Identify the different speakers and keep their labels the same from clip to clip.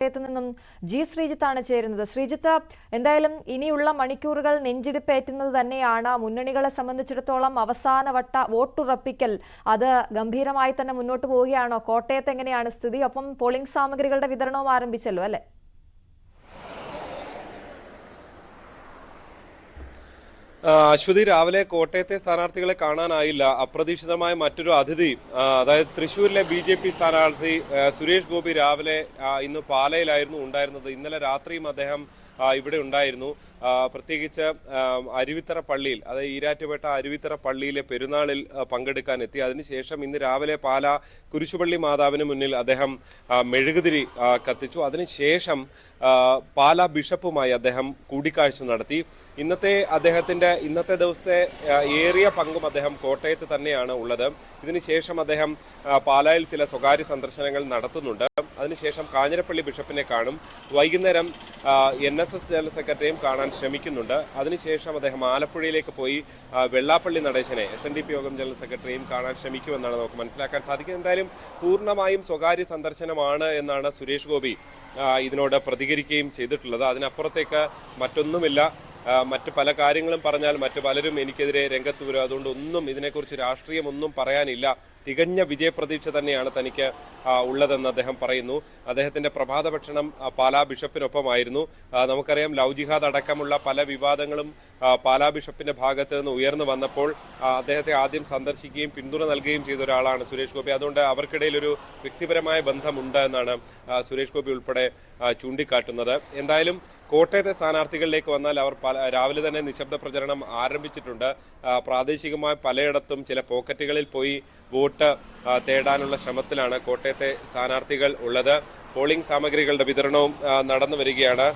Speaker 1: കോട്ടയത്ത് നിന്നും ജി ശ്രീജിത്താണ് ചേരുന്നത്. ശ്രീജിത്ത് എന്തായാലും ഇനിയുള്ള മണിക്കൂറുകൾ നെഞ്ചിടിപ്പേറ്റുന്നത് തന്നെയാണ്. മുന്നണികളെ സംബന്ധിച്ചിടത്തോളം അവസാനവട്ട വോട്ടുറപ്പിക്കൽ അത് ഗംഭീരമായി തന്നെ മുന്നോട്ട് പോവുകയാണോ? കോട്ടയത്ത് എങ്ങനെയാണ് സ്ഥിതി? ഒപ്പം പോളിംഗ് സാമഗ്രികളുടെ വിതരണവും ആരംഭിച്ചല്ലോ അല്ലെ?
Speaker 2: അശ്വതി രാവിലെ കോട്ടയത്തെ സ്ഥാനാർത്ഥികളെ കാണാനായില്ല. അപ്രതീക്ഷിതമായ മറ്റൊരു അതിഥി അതായത് തൃശൂരിലെ ബി ജെ പി സ്ഥാനാർത്ഥി സുരേഷ് ഗോപി രാവിലെ ഇന്ന് പാലയിലായിരുന്നു ഉണ്ടായിരുന്നത്. ഇന്നലെ രാത്രിയും അദ്ദേഹം ഇവിടെ ഉണ്ടായിരുന്നു. പ്രത്യേകിച്ച് അരുവിത്തറ പള്ളിയിൽ അതായത് ഈരാറ്റുപേട്ട അരുവിത്തറ പള്ളിയിലെ പെരുന്നാളിൽ പങ്കെടുക്കാൻ എത്തി. അതിനുശേഷം ഇന്ന് രാവിലെ പാല കുരിശുപള്ളി മാതാവിന് മുന്നിൽ അദ്ദേഹം മെഴുകുതിരി കത്തിച്ചു. അതിനുശേഷം പാല ബിഷപ്പുമായി അദ്ദേഹം കൂടിക്കാഴ്ച നടത്തി. ഇന്നത്തെ അദ്ദേഹത്തിന്റെ ഇന്നത്തെ ദിവസത്തെ ഏറിയ പങ്കും അദ്ദേഹം കോട്ടയത്ത് തന്നെയാണ് ഉള്ളത്. ഇതിനുശേഷം അദ്ദേഹം പാലായിൽ ചില സ്വകാര്യ സന്ദർശനങ്ങൾ നടത്തുന്നുണ്ട്. അതിനുശേഷം കാഞ്ഞിരപ്പള്ളി ബിഷപ്പിനെ കാണും. വൈകുന്നേരം എൻ എസ് എസ് ജനറൽ സെക്രട്ടറിയും കാണാൻ ശ്രമിക്കുന്നുണ്ട്. അതിനുശേഷം അദ്ദേഹം ആലപ്പുഴയിലേക്ക് പോയി Vellappally നടേശനെ S N D P Yogam general സെക്രട്ടറിയും കാണാൻ ശ്രമിക്കുമെന്നാണ് നമുക്ക് മനസ്സിലാക്കാൻ സാധിക്കുന്നത്. എന്തായാലും പൂർണമായും സ്വകാര്യ സന്ദർശനമാണ് എന്നാണ് സുരേഷ് ഗോപി ഇതിനോട് പ്രതികരിക്കുകയും ചെയ്തിട്ടുള്ളത്. അതിനപ്പുറത്തേക്ക് മറ്റൊന്നുമില്ല. മറ്റ് പല കാര്യങ്ങളും പറഞ്ഞാൽ മറ്റു പലരും എനിക്കെതിരെ രംഗത്ത് വരും. അതുകൊണ്ട് ഒന്നും ഇതിനെക്കുറിച്ച് രാഷ്ട്രീയമൊന്നും പറയാനില്ല. തികഞ്ഞ വിജയപ്രതീക്ഷ തന്നെയാണ് തനിക്ക് ഉള്ളതെന്ന് അദ്ദേഹം പറയുന്നു. അദ്ദേഹത്തിന്റെ പ്രഭാത ഭക്ഷണം പാലാ ബിഷപ്പിനൊപ്പമായിരുന്നു. നമുക്കറിയാം ലവ് ജിഹാദ് അടക്കമുള്ള പല വിവാദങ്ങളും പാലാ ബിഷപ്പിന്റെ ഭാഗത്ത് നിന്ന് ഉയർന്നു വന്നപ്പോൾ അദ്ദേഹത്തെ ആദ്യം സന്ദർശിക്കുകയും പിന്തുണ നൽകുകയും ചെയ്ത ഒരാളാണ് സുരേഷ് ഗോപി. അതുകൊണ്ട് അവർക്കിടയിൽ ഒരു വ്യക്തിപരമായ ബന്ധമുണ്ട് എന്നാണ് സുരേഷ് ഗോപി ഉൾപ്പെടെ ചൂണ്ടിക്കാട്ടുന്നത്. എന്തായാലും കോട്ടയത്തെ സ്ഥാനാർത്ഥികളിലേക്ക് വന്നാൽ അവർ രാവിലെ തന്നെ നിശബ്ദ പ്രചരണം ആരംഭിച്ചിട്ടുണ്ട്. പ്രാദേശികമായ പലയിടത്തും ചില പോക്കറ്റുകളിൽ പോയി വോട്ട് തേടാനുള്ള ശ്രമത്തിലാണ് കോട്ടയത്തെ സ്ഥാനാർത്ഥികൾ ഉള്ളത്. പോളിംഗ് സാമഗ്രികളുടെ വിതരണവും നടന്നു വരികയാണ്.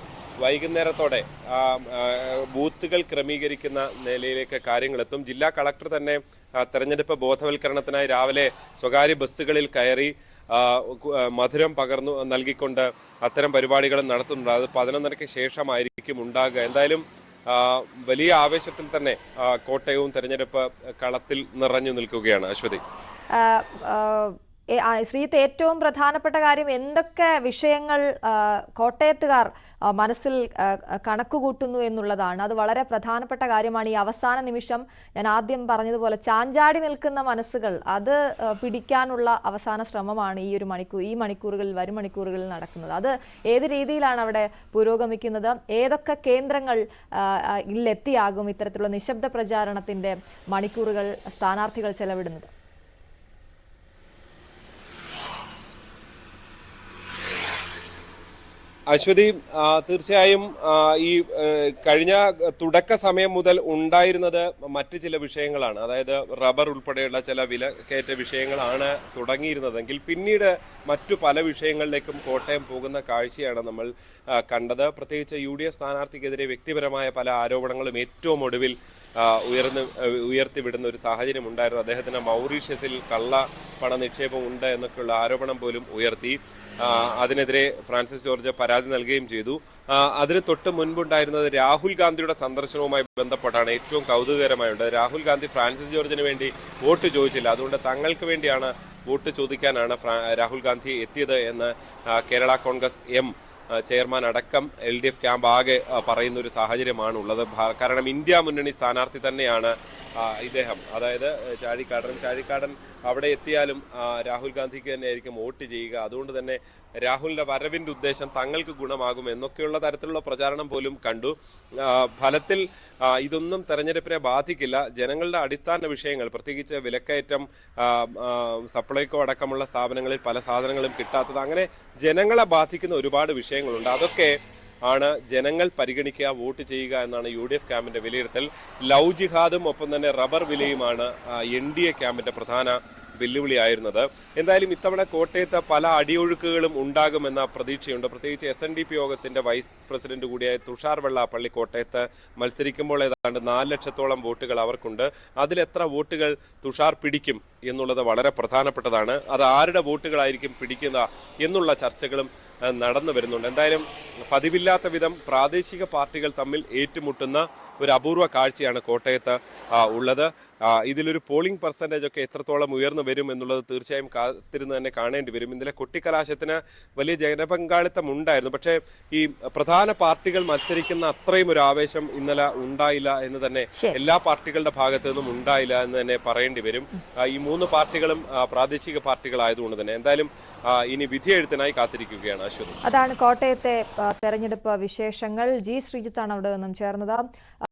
Speaker 2: വൈകുന്നേരത്തോടെ ബൂത്തുകൾ ക്രമീകരിക്കുന്ന നിലയിലേക്ക് കാര്യങ്ങളെത്തും ജില്ലാ കളക്ടർ തന്നെ തെരഞ്ഞെടുപ്പ് ബോധവൽക്കരണത്തിനായി രാവിലെ സ്വകാര്യ ബസ്സുകളിൽ കയറി മധുരം പകർന്നു നൽകിക്കൊണ്ട് അത്തരം പരിപാടികൾ നടത്തുന്നുണ്ട്. അത് പതിനൊന്നരയ്ക്ക് ശേഷമായിരിക്കും ഉണ്ടാകുക. എന്തായാലും വലിയ ആവേശത്തിൽ തന്നെ കോട്ടയവും തെരഞ്ഞെടുപ്പ് കളത്തിൽ നിറഞ്ഞു നിൽക്കുകയാണ് അശ്വതി.
Speaker 1: ശ്രീജിത്ത് ഏറ്റവും പ്രധാനപ്പെട്ട കാര്യം എന്തൊക്കെ വിഷയങ്ങൾ കോട്ടയത്തുകാർ മനസ്സിൽ കണക്കുകൂട്ടുന്നു എന്നുള്ളതാണ്. അത് വളരെ പ്രധാനപ്പെട്ട കാര്യമാണ്. ഈ അവസാന നിമിഷം ഞാൻ ആദ്യം പറഞ്ഞതുപോലെ ചാഞ്ചാടി നിൽക്കുന്ന മനസ്സുകൾ അത് പിടിക്കാനുള്ള അവസാന ശ്രമമാണ് ഈ ഒരു മണിക്കൂർ ഈ മണിക്കൂറുകളിൽ വരും മണിക്കൂറുകളിൽ നടക്കുന്നത്. അത് ഏത് രീതിയിലാണ് അവിടെ പുരോഗമിക്കുന്നത്? ഏതൊക്കെ കേന്ദ്രങ്ങൾ ആ, ആ, ിലെത്തിയാകും ഇത്തരത്തിലുള്ള നിശബ്ദ പ്രചാരണത്തിന്റെ മണിക്കൂറുകൾ സ്ഥാനാർത്ഥികൾ ചെലവിടുന്നത്?
Speaker 2: അശ്വതി തീർച്ചയായും ഈ കഴിഞ്ഞ തുടക്ക സമയം മുതൽ ഉണ്ടായിരുന്നത് മറ്റു ചില വിഷയങ്ങളാണ്. അതായത് റബ്ബർ ഉൾപ്പെടെയുള്ള ചില വിലക്കയറ്റ വിഷയങ്ങളാണ് തുടങ്ങിയിരുന്നതെങ്കിൽ പിന്നീട് മറ്റു പല വിഷയങ്ങളിലേക്കും കോട്ടയം പോകുന്ന കാഴ്ചയാണ് നമ്മൾ കണ്ടത്. പ്രത്യേകിച്ച് യു ഡി എഫ് സ്ഥാനാർത്ഥിക്കെതിരെ വ്യക്തിപരമായ പല ആരോപണങ്ങളും ഏറ്റവും ഒടുവിൽ ഉയർന്ന് ഉയർത്തിവിടുന്ന ഒരു സാഹചര്യം ഉണ്ടായിരുന്നു അദ്ദേഹത്തിന് മൗറീഷ്യസിൽ കള്ള പണ നിക്ഷേപം ഉണ്ട് എന്നൊക്കെയുള്ള ആരോപണം പോലും ഉയർത്തി. അതിനെതിരെ ഫ്രാൻസിസ് ജോർജ് പരാതി നൽകുകയും ചെയ്തു. അതിന് തൊട്ട് മുൻപുണ്ടായിരുന്നത് രാഹുൽ ഗാന്ധിയുടെ സന്ദർശനവുമായി ബന്ധപ്പെട്ടാണ് ഏറ്റവും കൗതുകകരമായുണ്ട്. രാഹുൽ ഗാന്ധി ഫ്രാൻസിസ് ജോർജിന് വേണ്ടി വോട്ട് ചോദിച്ചില്ല. അതുകൊണ്ട് തങ്ങൾക്ക് വേണ്ടിയാണ് വോട്ട് ചോദിക്കാനാണ് രാഹുൽ ഗാന്ധി എത്തിയത് എന്ന് കേരള കോൺഗ്രസ് എം ചെയർമാൻ അടക്കം എൽ ഡി എഫ് ക്യാമ്പ് ആകെ പറയുന്ന ഒരു സാഹചര്യമാണ് ഉള്ളത് കാരണം ഇന്ത്യ മുന്നണി സ്ഥാനാർത്ഥി തന്നെയാണ് ഇദ്ദേഹം അതായത് ചാഴിക്കാടൻ. ചാഴിക്കാടൻ അവിടെ എത്തിയാലും രാഹുൽ ഗാന്ധിക്ക് തന്നെ ആയിരിക്കും വോട്ട് ചെയ്യുക. അതുകൊണ്ട് തന്നെ രാഹുലിന്റെ വരവിന്റെ ഉദ്ദേശം തങ്ങൾക്ക് ഗുണമാകും എന്നൊക്കെയുള്ള തരത്തിലുള്ള പ്രചാരണം പോലും കണ്ടു. ഫലത്തിൽ ഇതൊന്നും തെരഞ്ഞെടുപ്പിനെ ബാധിക്കില്ല. ജനങ്ങളുടെ അടിസ്ഥാന വിഷയങ്ങൾ പ്രത്യേകിച്ച് വിലക്കയറ്റം സപ്ലൈകോ അടക്കമുള്ള സ്ഥാപനങ്ങളിൽ പല സാധനങ്ങളും കിട്ടാത്തത് അങ്ങനെ ജനങ്ങളെ ബാധിക്കുന്ന ഒരുപാട് വിഷയങ്ങളുണ്ട്. അതൊക്കെ ആണ് ജനങ്ങൾ പരിഗണിക്കുക വോട്ട് ചെയ്യുക എന്നാണ് യു ഡി എഫ് ക്യാമ്പിന്റെ വിലയിരുത്തൽ. ലവ് ജിഹാദും ഒപ്പം തന്നെ റബ്ബർ വിലയുമാണ് എൻ ഡി എ ക്യാമ്പിന്റെ പ്രധാന വെല്ലുവിളിയായിരുന്നത്. എന്തായാലും ഇത്തവണ കോട്ടയത്ത് പല അടിയൊഴുക്കുകളും ഉണ്ടാകുമെന്ന പ്രതീക്ഷയുണ്ട്. പ്രത്യേകിച്ച് എസ് എൻ ഡി പി യോഗത്തിന്റെ വൈസ് പ്രസിഡന്റ് കൂടിയായ തുഷാർ വെള്ളാപ്പള്ളി കോട്ടയത്ത് മത്സരിക്കുമ്പോൾ ഏതാണ്ട് നാല് ലക്ഷത്തോളം വോട്ടുകൾ അവർക്കുണ്ട്. അതിലെത്ര വോട്ടുകൾ തുഷാർ പിടിക്കും എന്നുള്ളത് വളരെ പ്രധാനപ്പെട്ടതാണ്. അത് ആരുടെ വോട്ടുകളായിരിക്കും പിടിക്കുക എന്നുള്ള ചർച്ചകളും നടന്നു വരുന്നുണ്ട്. എന്തായാലും പതിവില്ലാത്ത വിധം പ്രാദേശിക പാർട്ടികൾ തമ്മിൽ ഏറ്റുമുട്ടുന്ന ഒരു അപൂർവ കാഴ്ചയാണ് കോട്ടയത്ത് ഉള്ളത്. ഇതിലൊരു പോളിംഗ് പെർസെന്റേജ് ഒക്കെ എത്രത്തോളം ഉയർന്നു വരും എന്നുള്ളത് തീർച്ചയായും കാത്തിരുന്ന് തന്നെ കാണേണ്ടി വരും. ഇന്നലെ കൊട്ടിക്കലാശത്തിന് വലിയ ജനപങ്കാളിത്തം ഉണ്ടായിരുന്നു. പക്ഷേ ഈ പ്രധാന പാർട്ടികൾ മത്സരിക്കുന്ന അത്രയും ഒരു ആവേശം ഇന്നലെ ഉണ്ടായില്ല എന്ന് തന്നെ എല്ലാ പാർട്ടികളുടെ ഭാഗത്തു നിന്നും ഉണ്ടായില്ല എന്ന് തന്നെ പറയേണ്ടി വരും. ഈ മൂന്ന് പാർട്ടികളും പ്രാദേശിക പാർട്ടികളായതുകൊണ്ട് തന്നെ എന്തായാലും ഇനി വിധിയെഴുത്തിനായി കാത്തിരിക്കുകയാണ് അശ്വതി.
Speaker 1: അതാണ് കോട്ടയത്തെ തെരഞ്ഞെടുപ്പ് വിശേഷങ്ങൾ. ജി ശ്രീജിത്താണ് അവിടെ നിന്നും ചേർന്നത്.